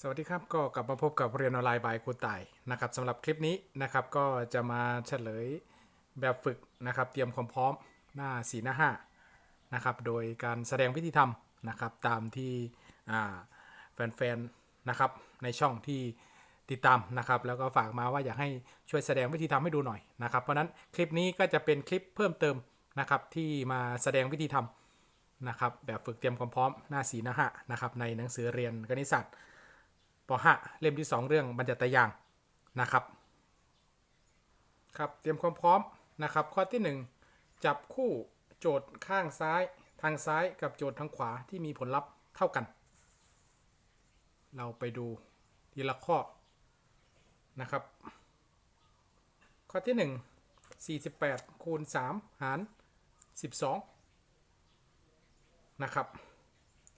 สวัสดีครับก็กลับมาพบกับเรียนออนไลน์บายครูต่ายนะครับสำหรับคลิปนี้นะครับก็จะมาเฉลยแบบฝึกนะครับเตรียมความพร้อมหน้า 4 หน้า5นะครับโดยการแสดงวิธีทำนะครับตามที่แฟนๆนะครับในช่องที่ติดตามนะครับแล้วก็ฝากมาว่าอยากให้ช่วยแสดงวิธีทำให้ดูหน่อยนะครับเพราะฉะนั้นคลิปนี้ก็จะเป็นคลิปเพิ่มเติมนะครับที่มาแสดงวิธีทำนะครับแบบฝึกเตรียมความพร้อมหน้า 4 หน้า5นะครับในหนังสือเรียนคณิตศาสตร์ ป .5 เล่มที่ 2 เรื่องบรรยัตยางนะครับครับเตรียมความพร้อมนะครับ ข้อที่ 1 จับคู่โจทย์ข้างซ้ายทางซ้ายกับโจทย์ทางขวาที่มีผลลัพธ์เท่ากัน เราไปดูทีละข้อนะครับ ข้อที่ 1 48คูณ3หาร 12 นะครับ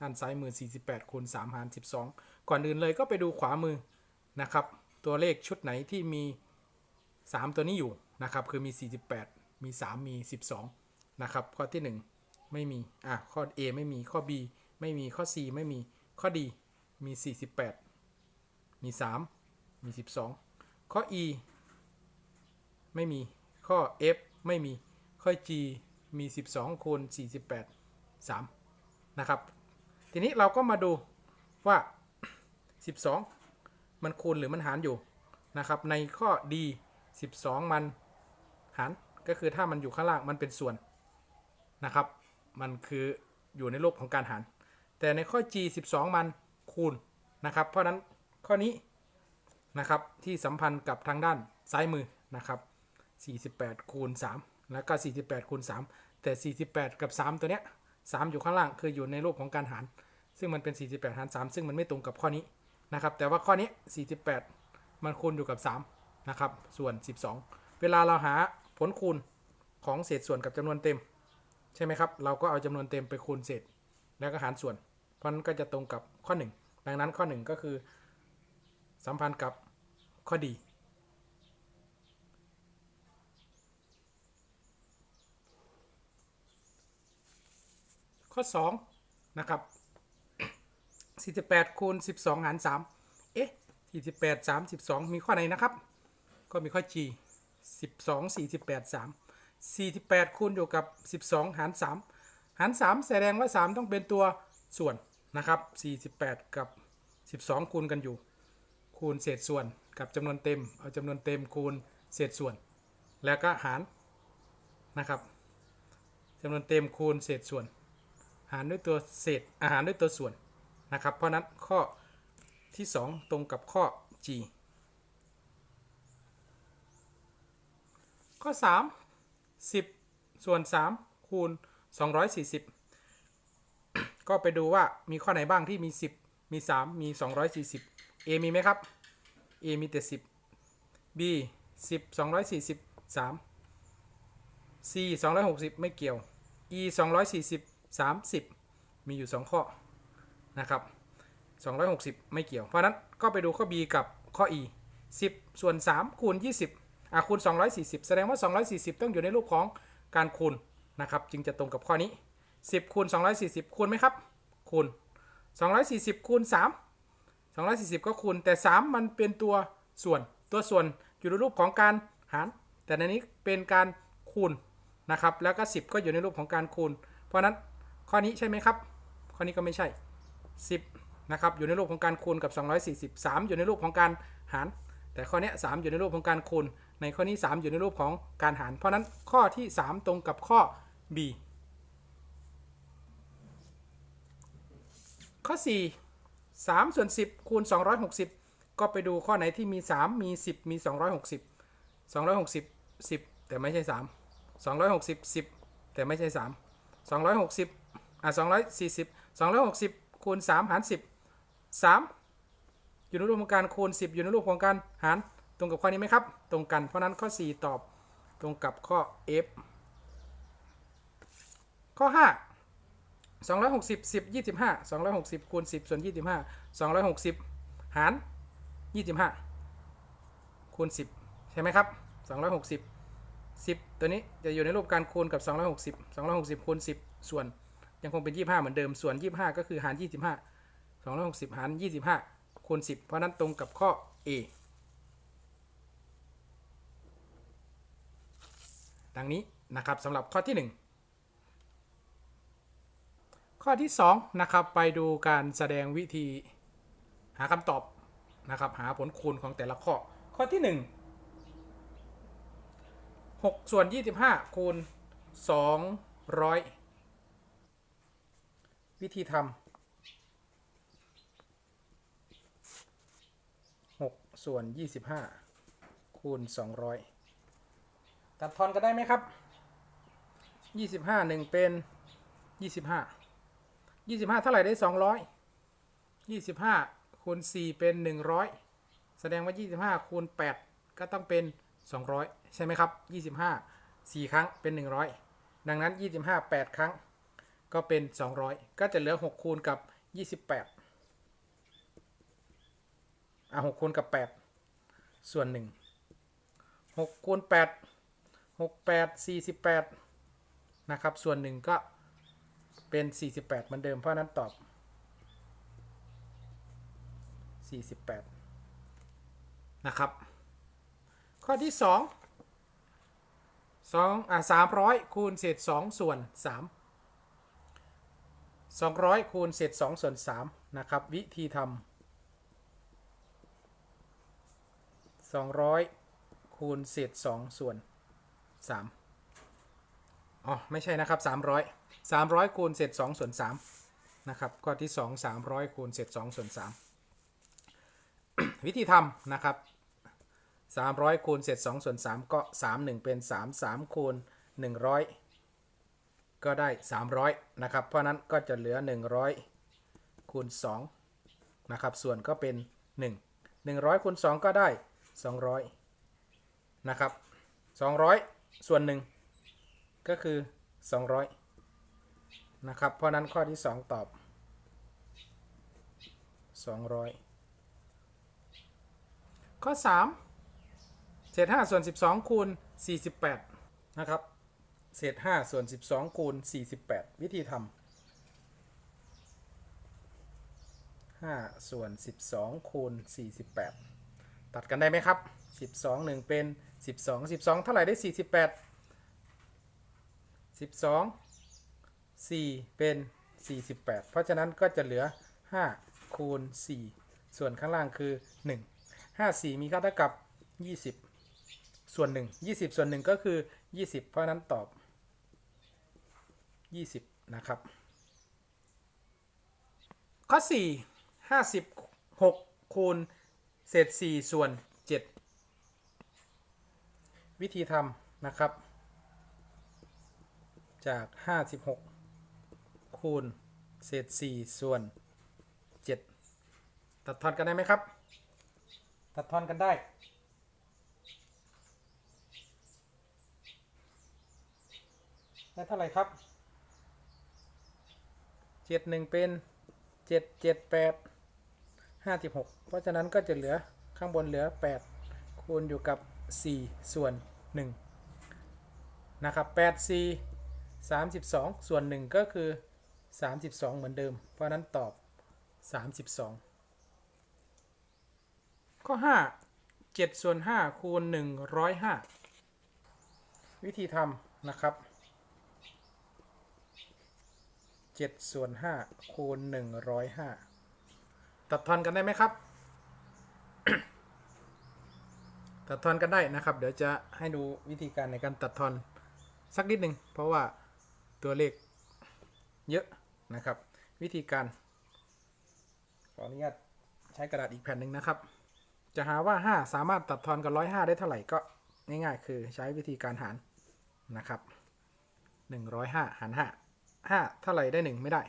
ด้านซ้ายมือ 48คูณ3หาร 12 ก่อนอื่นเลยก็ไปดูขวามือนะครับ ตัวเลขชุดไหนที่มี 3 ตัวนี้อยู่นะครับ คือมี 48 มี 3 มี 12 นะครับ ข้อที่ 1 ไม่มี อะ ข้อ A ไม่มี ข้อ B ไม่มี ข้อ C ไม่มี ข้อ D มี 48 มี 3 มี 12 ข้อ E ไม่มี ข้อ F ไม่มี ข้อ G มี 12คูณ48 3 นะครับ ทีนี้เราก็มาดูว่า 12 มันคูณหรือมันหารอยู่นะครับในข้อ D 12 มันหารก็คือถ้ามันอยู่ข้างล่างมันเป็นส่วนนะครับ มันคืออยู่ในรูปของการหาร แต่ในข้อ G 12 มันคูณนะครับ เพราะฉะนั้นข้อนี้นะครับที่สัมพันธ์กับทางด้านซ้ายมือนะครับ 48 คูณ 3 แล้วก็ 48 คูณ 3 แต่ 48 กับ 3 ตัวเนี้ย3อยู่ข้างล่างคืออยู่ในรูปของการหาร ซึ่งมันเป็น 48 หาร 3 ซึ่งมันไม่ตรงกับข้อนี้ นะครับ แต่ว่าข้อนี้ 48 มันคูณอยู่กับ 3 นะครับ ส่วน 12 เวลาเราหาผลคูณของเศษส่วนกับจำนวนเต็ม ใช่ไหมครับ เราก็เอาจำนวนเต็มไปคูณเศษ แล้วก็หารส่วน เพราะนั้นก็จะตรงกับข้อ 1 ดังนั้นข้อ 1 ก็คือ สัมพันธ์กับข้อดีข้อ2นะครับ 48คูณ12หาร3เอ๊ะ48 32มีข้อไหนนะครับ ก็มีข้อ G 12 48 3 48คูณอยู่กับ12หาร3หาร3แสดงว่า3ต้องเป็นตัวส่วนนะครับ48กับ12คูณกันอยู่ คูณเศษส่วนกับจำนวนเต็ม เอาจำนวนเต็มคูณเศษส่วน แล้วก็หารนะครับจำนวนเต็มคูณเศษส่วน หารด้วยตัวเศษอาหารด้วยตัวส่วน นะครับ เพราะนั้นข้อที่ 2 ตรงกับข้อ G ข้อ 3 10 ส่วน 3 คูณ 240 ก็ไปดูว่ามีข้อไหนบ้างที่มี 10 มี 3 มี 240 A มีไหมครับ A มีแต่ 10 B 10 240 3 C 260 ไม่เกี่ยว E 240 30 มีอยู่ 2 ข้อ นะครับ260 ไม่เกี่ยว เพราะนั้นก็ไปดูข้อ B กับข้อ E 10 ส่วน 3 คูณ 20อะคูณ 240 แสดงว่า 240 ต้องอยู่ในรูปของการคูณนะครับ จึงจะตรงกับข้อนี้ 10 คูณ 240 คูณไหมครับ คูณ 240 คูณ 3 240 ก็คูณ แต่ 3 มันเป็นตัวส่วน ตัวส่วนอยู่ในรูปของการหาร แต่ในนี้เป็นการคูณนะครับ แล้วก็ 10 ก็อยู่ในรูปของการคูณ เพราะนั้นข้อนี้ใช่ไหมครับ ข้อนี้ก็ไม่ใช่ 10นะครับอยู่ในรูปของการคูณกับ 240 3 อยู่ในรูปของการหาร แต่ข้อนี้3อยู่ในรูปของการคูณ ในข้อนี้ 3 อยู่ในรูปของการหาร เพราะนั้นข้อที่ 3 ตรงกับข้อ B ข้อ 4 3ส่วน10คูณ260 ก็ไปดูข้อไหนที่มี 3 มี 10 มี 260 260 10 แต่ไม่ใช่ 3 260 10 แต่ไม่ใช่ 3 260อะ240 260 คูณ 3 หาร 10 3 อยู่ในรูปของการคูณ 10 อยู่ในรูปของการหารตรงกับข้อนี้ไหมครับ ตรงกันเพราะนั้นข้อ 4 ตอบตรงกับข้อ F ข้อ 5 260 10 25 260คูณ10 ส่วน 25 260 หาร 25 คูณ 10 ใช่ไหมครับ 260 10 ตัวนี้จะอยู่ในรูปการคูณกับ 260 260คูณ10 ส่วน ยังคงเป็น 25 เหมือนเดิม ส่วน 25 ก็คือหาร 25 260 หาร 25 คูณ 10 เพราะนั้นตรงกับข้อ A ดังนี้นะครับสำหรับข้อที่ 1 ข้อที่ 2 นะครับ ไปดูการแสดงวิธีหาคำตอบนะครับ หาผลคูณของแต่ละข้อ ข้อที่ 1 6 ส่วน 25 คูณ 200 วิธีทำหกส่วนยี่สิบห้าคูณสองร้อยตัดทอนกันได้ไหมครับยี่สิบห้าหนึ่งเป็นยี่สิบห้ายี่สิบห้าเท่าไหร่ได้สองร้อยยี่สิบห้าคูณสี่เป็นหนึ่งร้อยแสดงว่ายี่สิบห้าคูณแปดก็ต้องเป็นสองร้อยใช่ไหมครับยี่สิบห้าสี่ครั้งเป็นหนึ่งร้อยดังนั้นยี่สิบห้าแปดครั้ง ก็เป็น 200 ก็จะเหลือ 6 คูณกับ 28 อะ 6 คูณกับ 8 ส่วน 1 6 คูณ 8 6 8 48 นะครับ ส่วน 1 ก็เป็น 48 เหมือนเดิม เพราะนั้นตอบ 48 นะครับ ข้อที่ 2 2อะ300 คูณเศษ 2 ส่วน 3 200คูณเศษ2ส่วน3นะครับ วิธีทำ200คูณเศษ2ส่วน3อ๋อ ไม่ใช่นะครับ 300 300คูณเศษ2ส่วน3นะครับ ข้อที่ 2 300คูณเศษ2ส่วน3วิธีทำนะครับ 300คูณเศษ2ส่วน3ก็ 3 1 เป็น 3 3คูณ100 ก็ได้ 300 นะครับ เพราะนั้นก็จะเหลือ 100คูณ2นะครับ ส่วนก็เป็น 1 100คูณ2ก็ได้ 200 นะครับ 200 ส่วน 1 ก็คือ 200 นะครับ เพราะนั้นข้อที่ 2 ตอบ 200 ข้อ 3 เศษ5ส่วน 12คูณ48 นะครับ เศษ5ส่วน12คูณ48วิธีทำ5ส่วน12คูณ48ตัดกันได้ไหมครับ12 1เป็น12 12เท่าไหร่ได้48 12 4เป็น48เพราะฉะนั้นก็จะเหลือ5คูณ4ส่วนข้างล่างคือ1 5 4มีค่าเท่ากับ20ส่วน1 20ส่วน1ก็คือ20เพราะฉะนั้นตอบ 20 นะครับ ข้อ 4 56 คูณ เศษ 4 ส่วน 7 วิธีทำนะครับ จาก 56 คูณ เศษ 4 ส่วน 7 ตัดทอนกันได้ไหมครับ ตัดทอนกันได้ได้เท่าไหร่ครับ เจ็ดหนึ่งเป็นเจ็ดเจ็ดแปดห้าสิบหกเพราะฉะนั้นก็จะเหลือข้างบนเหลือแปดคูณอยู่กับสี่ส่วนหนึ่งนะครับแปดสี่สามสิบสองส่วนหนึ่งก็คือสามสิบสองเหมือนเดิม เพราะนั้นตอบสามสิบสองข้อห้าเจ็ดส่วนห้าคูณหนึ่งร้อยห้าวิธีทำนะครับ 7 ส่วน 5 คูณ 105 ตัดทอนกันได้ไหมครับ ตัดทอนกันได้นะครับ เดี๋ยวจะให้ดูวิธีการในการตัดทอนสักนิดหนึ่งเพราะว่าตัวเลขเยอะนะครับ วิธีการ ขออนุญาตใช้กระดาษอีกแผ่นหนึ่งนะครับ จะหาว่า 5 สามารถตัดทอนกับ 105 ได้เท่าไหร่ก็ง่ายๆ คือใช้วิธีการหารนะครับ 105 หาร 5 5เท่าไหร่ได้ 1 ไม่ได้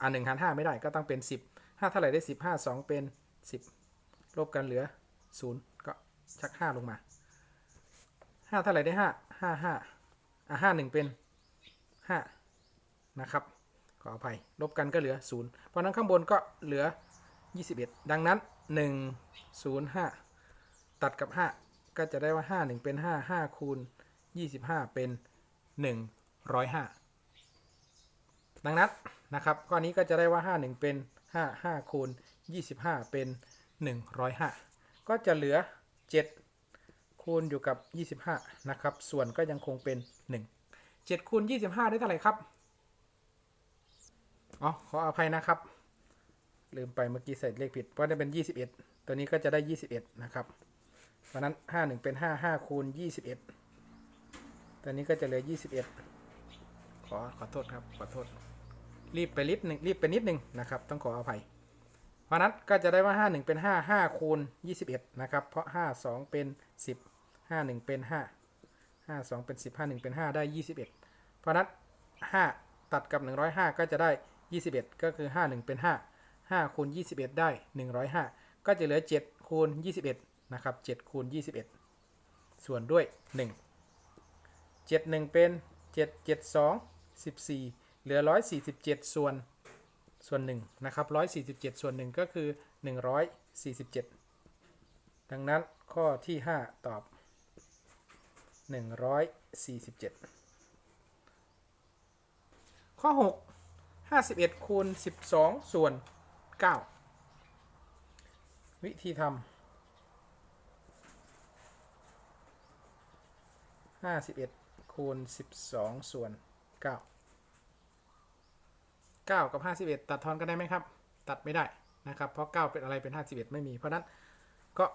อ่า1หาร5ไม่ได้ก็ต้องเป็น 10 5เท่าไหร่ได้ 10 5 2 เป็น 10 ลบกันเหลือ 0 ก็ชัก 5 ลงมา 5 เท่าไหร่ได้ 5 5 5อะ5 1 เป็น 5 นะครับ ขออภัย ลบกันก็เหลือ 0 เพราะนั้นข้างบนก็เหลือ 21 ดังนั้น 1 0 5 ตัดกับ 5 ก็จะได้ว่า 5 1 เป็น 5 5คูณ25 เป็น 105 ดังนั้นนะครับข้อนี้ก็จะได้ว่า 5 1 เป็น 5 5คูณ25 เป็น 105 ก็จะเหลือ 7 คูณอยู่กับ 25 นะครับ ส่วนก็ยังคงเป็น 1 7คูณ25 ได้เท่าไหร่ครับอ๋อขออภัยนะครับ ลืมไปเมื่อกี้ใส่เลขผิดเพราะจะเป็น 21 ตัวนี้ก็จะได้ 21 นะครับเพราะนั้น 5 1 เป็น 5 5คูณ21 ตัวนี้ก็จะเหลือ 21 ขอขอโทษครับ ขอโทษ รีบไปนิดหนึ่งรีบไปนิดหนึ่งนะครับ ต้องขออภัย เพราะนั้นก็จะได้ว่า 5 1 เป็น 5 5คูณ21 นะครับ เพราะ 5 2 เป็น 10 5 1 เป็น 5 5 2 เป็น 10 5 1 เป็น 5 ได้ 21 เพราะนั้น 5 ตัดกับ 105 ก็จะได้ 21 ก็คือ 5 1 เป็น 5 5คูณ21 ได้ 105 ก็จะเหลือ 7 คูณ 21 นะครับ 7 คูณ 21 ส่วนด้วย 1 7 1 เป็น 7 7 2 14 เหลือ 147 ส่วนส่วน1นะครับ 147 ส่วน 1 ก็คือ 147 ดังนั้นข้อที่ 5 ตอบ 147 ข้อ 6 51 คูณ 12 ส่วน 9 วิธีทำ51คูณ12 ส่วน 9 9 กับ 51 ตัดทอนกันได้ไหมครับ ตัดไม่ได้นะครับ เพราะ 9 เป็นอะไรเป็น 51 ไม่มี เพราะนั้นก็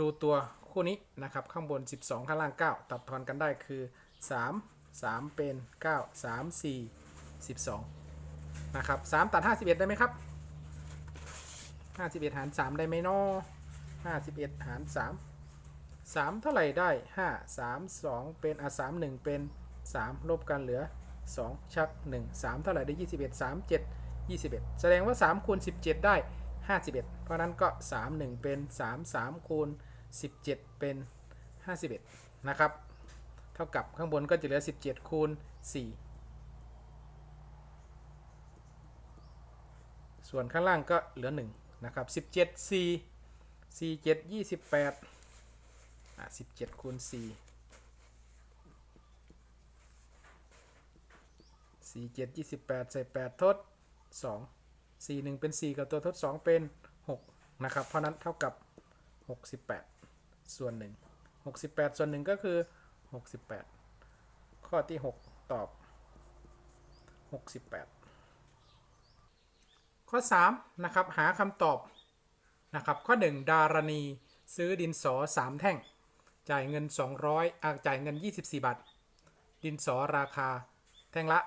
ดูตัวคู่นี้นะครับ ข้างบน 12 ข้างล่าง 9 ตัดทอนกันได้คือ 3 3 เป็น 9 3 4 12 นะครับ 3 ตัด 51 ได้ไหมครับ 51 หาร 3 ได้ไหมนอ51 หาร 3 3 เท่าไหร่ได้ 5 3 2 เป็นอะ3 1 เป็น 3 ลบกันเหลือ 2 ชัก 1 3 เท่าไหร่ได้ 21 3 7 21 แสดงว่า 3 คูณ 17 ได้ 51 เพราะนั้นก็ 3 1 เป็น 3 3 คูณ 17 เป็น 51 นะครับ เท่ากับข้างบนก็จะเหลือ 17 คูณ 4 ส่วนข้างล่างก็เหลือ 1 นะครับ 17 4 4 7 28อะ17 คูณ 4 สี่เจ็ดยี่สิบแปดใส่แปดทดสองสี่หนึ่งเป็นสี่กับตัวทดสองเป็นหกนะครับเพราะนั้นเท่ากับหกสิบแปดส่วนหนึ่งหกสิบแปดส่วนหนึ่งก็คือหกสิบแปดข้อที่หกตอบหกสิบแปดข้อสามนะครับหาคำตอบนะครับข้อหนึ่งดารณีซื้อดินสอสามแท่ง จ่ายเงิน 200อ่าจ่ายเงิน 24 บาท ดินสอราคาแท่งละ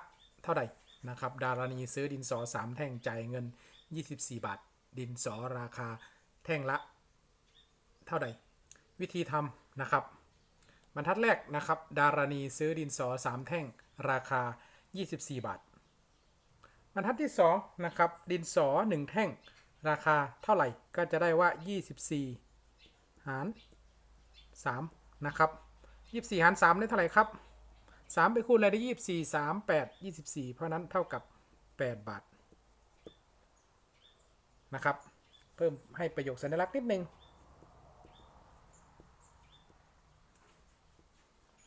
ท่าไหร่นะครับ ดารณีซื้อดินสอ 3 แท่งจ่ายเงิน 24 บาท ดินสอราคาแท่งละ เท่าไหร่วิธีทำนะครับ บรรทัดแรกนะครับ ดารณีซื้อดินสอ 3 แท่งราคา 24 บาท บรรทัดที่2นะครับดินสอ 1 แท่ง ราคาเท่าไหร่ก็จะได้ว่า 24 หาร 3 นะครับ 24 หาร 3 ได้เท่าไหร่ครับ 3ไปคูณอะไรได้24 3 8 24เพราะนั้นเท่ากับ8บาทนะครับ เพิ่มให้ประโยคสัญลักษณ์นิดนึง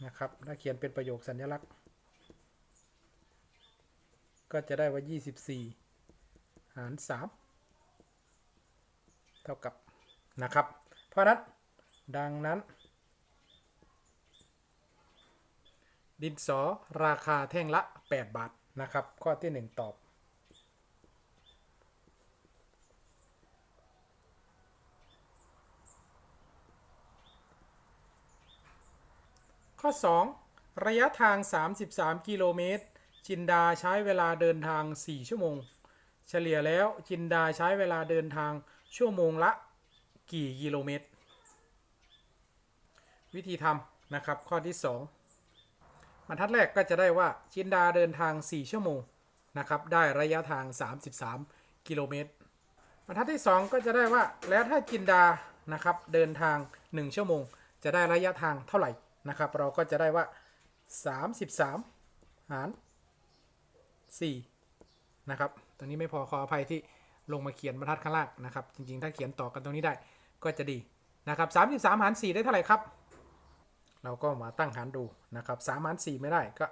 นะครับถ้าเขียนเป็นประโยคสัญลักษณ์ ก็จะได้ว่า 24 หาร 3 เท่ากับนะครับ เพราะนั้นดังนั้น ดินสอราคาแท่งละ 8 บาทนะครับ ข้อที่ 1 ตอบ ข้อ 2 ระยะทาง 33 กิโลเมตร จินดาใช้เวลาเดินทาง 4 ชั่วโมง เฉลี่ยแล้วจินดาใช้เวลาเดินทางชั่วโมงละกี่กิโลเมตร วิธีทำนะครับข้อที่ 2 รรทัดแรกก็จะได้ว่าจินดาเดินทาง 4 ชั่วโมงนะครับได้ระยะทาง 33 กิโลเมตร บรรทัดที่ 2 ก็จะได้ว่าแล้วถ้าจินดานะครับเดินทาง 1 ชั่วโมง จะได้ระยะทางเท่าไหร่นะครับ เราก็จะได้ว่า 33 หาร 4 นะครับ ตรงนี้ไม่พอขออภัยที่ลงมาเขียนบรรทัดข้างล่างนะครับ จริงๆ ถ้าเขียนต่อกันตรงนี้ได้ก็จะดีนะครับ 33 หาร 4 ได้เท่าไหร่ครับ เราก็มาตั้งหารดูนะครับ3หาร4ไม่ได้ก็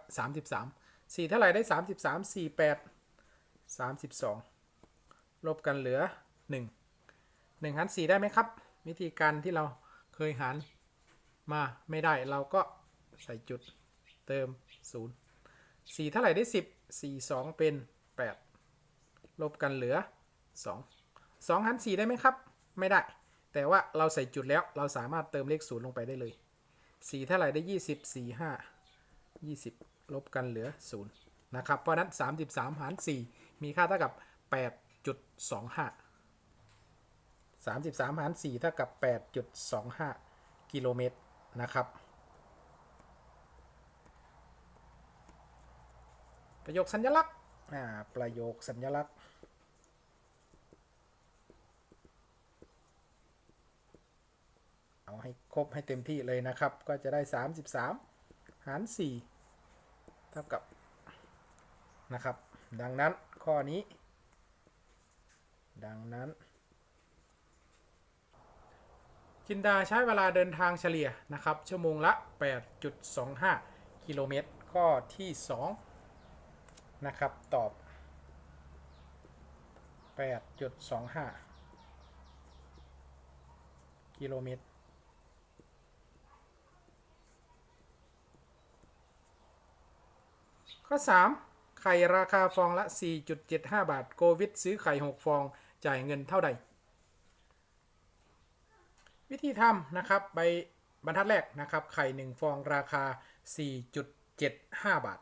33 4เท่าไหร่ได้33 4 8 32ลบกันเหลือ1 1หาร4ได้ไหมครับ วิธีการที่เราเคยหารมาไม่ได้เราก็ใส่จุดเติม0 4เท่าไหร่ได้10 4 2เป็น8ลบกันเหลือ2 2หาร4ได้ไหมครับ ไม่ได้ แต่ว่าเราใส่จุดแล้วเราสามารถเติมเลข0ลงไปได้เลย 4 เท่าไหร่ได้ 20 4 5 20 ลบกันเหลือ 0 นะครับ เพราะนั้น 33 หาร 4 มีค่าเท่ากับ 8.25 33 หาร 4 เท่ากับ 8.25 กิโลเมตร นะครับ ประโยคสัญลักษณ์ ประโยคสัญลักษณ์ เอาให้ครบให้เต็มที่เลยนะครับ ก็จะได้ 33 หาร 4 เท่ากับนะครับ ดังนั้นข้อนี้ ดังนั้น จินดาใช้เวลาเดินทางเฉลี่ยนะครับ ชั่วโมงละ 8.25 กิโลเมตร ข้อที่ 2 นะครับ ตอบ 8.25 กิโลเมตร ข้อ 3 ไข่ราคาฟองละ 4.75 บาท โกวิดซื้อไข่ 6 ฟองจ่ายเงินเท่าใด วิธีทำนะครับใบบรรทัดแรกนะครับ ไข่ 1 ฟองราคา 4.75 บาท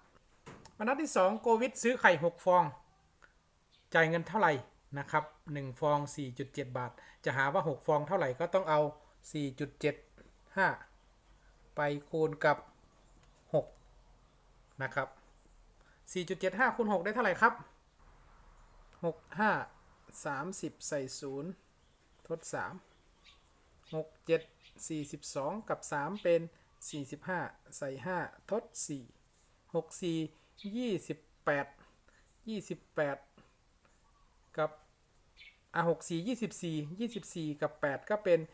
บรรทัดที่ 2 โกวิดซื้อไข่ 6 ฟอง จ่ายเงินเท่าไหร่นะครับ1ฟอง 4.7 บาท จะหาว่า 6 ฟองเท่าไหร่ก็ต้องเอา 4.75 ไปคูณกับ 6 นะครับ 4.75คูณ6ได้เท่าไหร่ครับ 6 5 30 ใส่ 0 ทด 3 6 7 42 กับ 3 เป็น 45 ใส่ 5 ทด 4 6 4 28 28 กับอะ6 4 24 24 กับ 8 ก็เป็น 28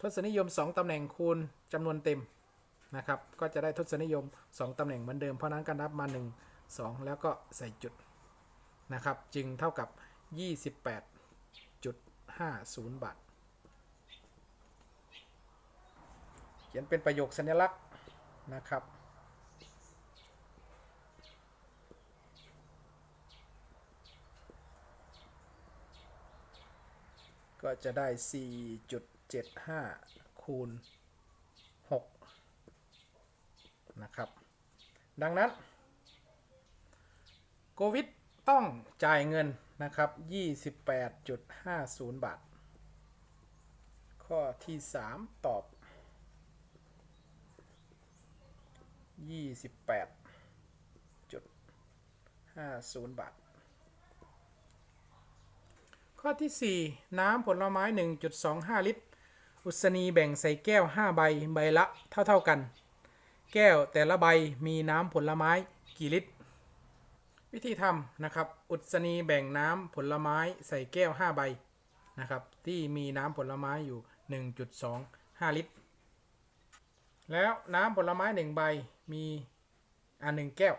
ทศนิยม 2 ตำแหน่งคูณจำนวนเต็ม นะครับ ก็จะได้ทศนิยม 2 ตำแหน่งเหมือนเดิม เพราะนั้นก็นับมา 1 2 แล้วก็ใส่จุดนะครับ จึงเท่ากับ 28.50 บาท เขียนเป็นประโยคสัญลักษณ์นะครับก็จะได้ 4.75 คูณ นะครับ ดังนั้นโควิดต้องจ่ายเงินนะครับ 28.50 บาท ข้อที่ 3 ตอบ 28.50 บาท ข้อที่ 4 น้ำผลไม้ 1.25 ลิตร อุศนีแบ่งใส่แก้ว 5 ใบ ใบละเท่า ๆกัน แก้วแต่ละใบมีน้ำผลไม้กี่ลิตร วิธีทำนะครับ อุศนีแบ่งน้ำผลไม้ใส่แก้ว 5 ใบนะครับที่มีน้ำผลไม้อยู่ 1.25 ลิตร แล้วน้ำผลไม้ 1 ใบมีอันหนึ่งแก้ว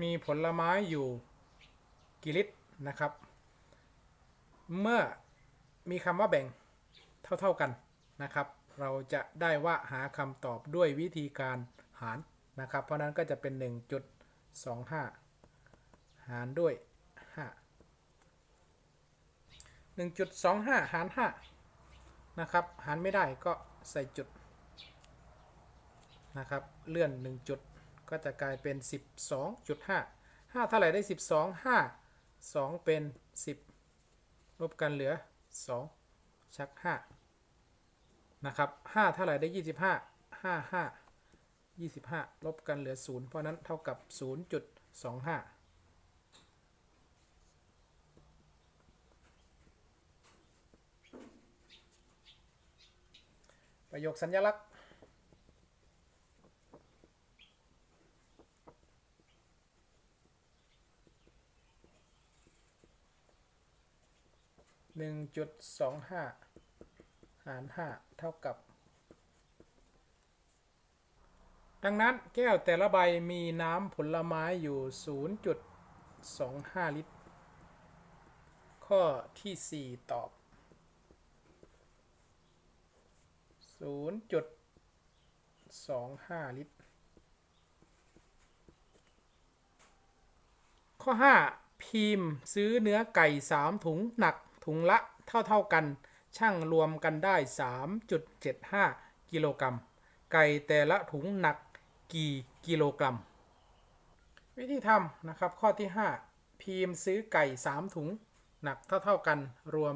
มีผลไม้อยู่กี่ลิตรนะครับ เมื่อมีคำว่าแบ่งเท่า ๆกันนะครับ เราจะได้ว่าหาคำตอบด้วยวิธีการหารนะครับ เพราะนั้นก็จะเป็น 1.25 หารด้วย 5 1.25 หาร 5 นะครับ หารไม่ได้ก็ใส่จุดนะครับ เลื่อน 1 จุดก็จะกลายเป็น 12.5 5 เท่าไหร่ได้ 12 5 2 เป็น 10 ลบกันเหลือ 2 ชัก 5 นะครับ5เท่าไหร่ได้25 5 5 25ลบกันเหลือ0เพราะนั้นเท่ากับ0.25ประโยคสัญลักษณ์1.25หา หาร 5 เท่ากับ ดังนั้นแก้วแต่ละใบมีน้ำผลไม้อยู่ 0.25 ลิตร ข้อที่ 4 ตอบ 0.25 ลิตร ข้อ 5 พิมพ์ซื้อเนื้อไก่ 3 ถุงหนักถุงละเท่าเท่ากัน ช่างรวมกันได้ 3.75 กิโลกรัม ไก่แต่ละถุงหนักกี่กิโลกรัม วิธีทำนะครับ ข้อที่ 5 พิมพ์ซื้อไก่ 3 ถุง หนักเท่าเท่ากันรวม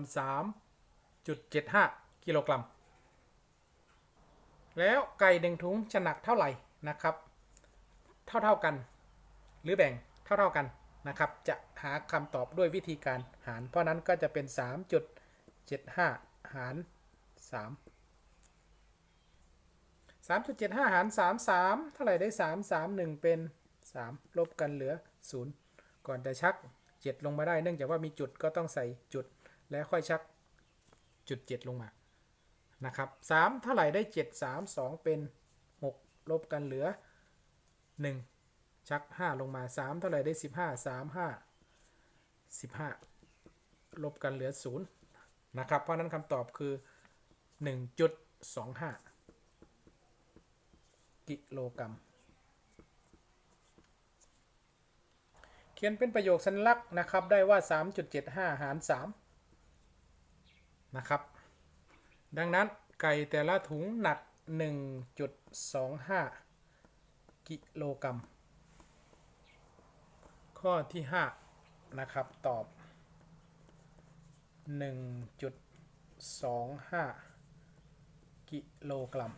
3.75 กิโลกรัม แล้วไก่หนึ่งถุงจะหนักเท่าไหร่นะครับ เท่าเท่ากัน หรือแบ่งเท่าเท่ากันนะครับ จะหาคำตอบด้วยวิธีการหาร เพราะนั้นก็จะเป็น 3.75 หาร 3 3.75 หาร 3 3 เท่าไหร่ได้ 3 3 1 เป็น 3 ลบกันเหลือ 0 ก่อนจะชัก 7 ลงมาได้ เนื่องจากว่ามีจุดก็ต้องใส่จุด แล้วค่อยชักจุด 7 ลงมา นะครับ 3 เท่าไหร่ได้ 7 3 2 เป็น 6 ลบกันเหลือ 1 ชัก 5 ลงมา 3 เท่าไหร่ได้ 15 3 5 15 ลบกันเหลือ 0 นะครับ เพราะนั้นคำตอบคือ 1.25 กิโลกรัม เขียนเป็นประโยคสัญลักษณ์นะครับ ได้ว่า 3.75 หาร 3 นะครับ ดังนั้นไก่แต่ละถุงหนัก 1.25 กิโลกรัม ข้อที่ 5 นะครับ ตอบ 1.25 กิโลกรัม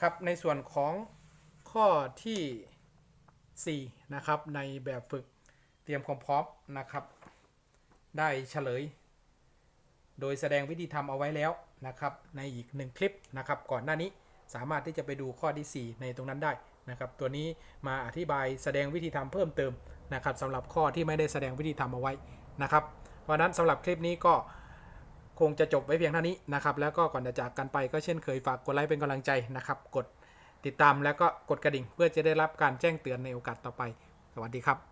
ครับในส่วนของข้อที่ 4 นะครับ ในแบบฝึกเตรียมความพร้อมนะครับ ได้เฉลย โดยแสดงวิธีทำเอาไว้แล้วนะครับ ในอีกหนึ่งคลิปนะครับ ก่อนหน้านี้สามารถที่จะไปดูข้อที่ 4 ในตรงนั้นได้นะครับ ตัวนี้มาอธิบายแสดงวิธีทำเพิ่มเติมนะครับสำหรับข้อที่ไม่ได้แสดงวิธีทำเอาไว้นะครับ เพราะนั้นสำหรับคลิปนี้ก็คงจะจบไว้เพียงเท่านี้นะครับ แล้วก็ก่อนจะจากกันไปก็เช่นเคยฝากกดไลค์เป็นกำลังใจนะครับ กดติดตามแล้วก็กดกระดิ่งเพื่อจะได้รับการแจ้งเตือนในโอกาสต่อไป สวัสดีครับ